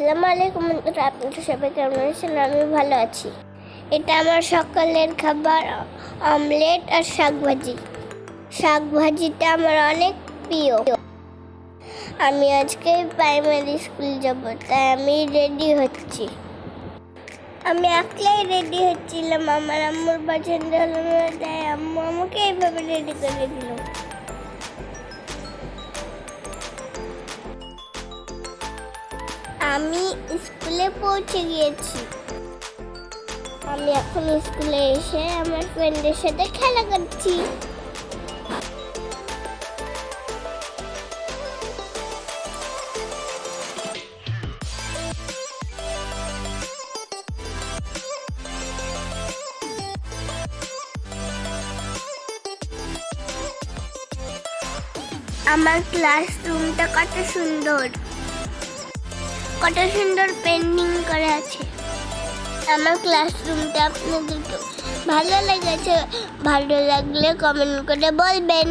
আসসালামু আলাইকুম বন্ধুরা আপনাদের সবাই কেমন আছেন? আমি ভালো আছি। এটা আমার সকালের খাবার, অমলেট আর শাক ভাজি। শাক ভাজিটা আমার অনেক প্রিয়। আমি আজকে প্রাইমারি স্কুল যাব, তাই আমি রেডি হচ্ছি। আমি একলাই রেডি হচ্ছিলাম, আমার আম্মুর পছন্দ হলো তাই আম্মু আমাকে এইভাবে রেডি করে দিল। আমি স্কুলে পৌঁছে গিয়েছি। আমি এখন স্কুলে এসে আমার ফ্রেন্ডের সাথে খেলা করছি। আমার ক্লাসরুমটা কত সুন্দর। কত সুন্দর পেন্টিং করা আছে। আমার ক্লাসরুমটা আপনাদেরকে ভালো লেগেছে, ভালো লাগলে কমেন্ট করে বলবেন।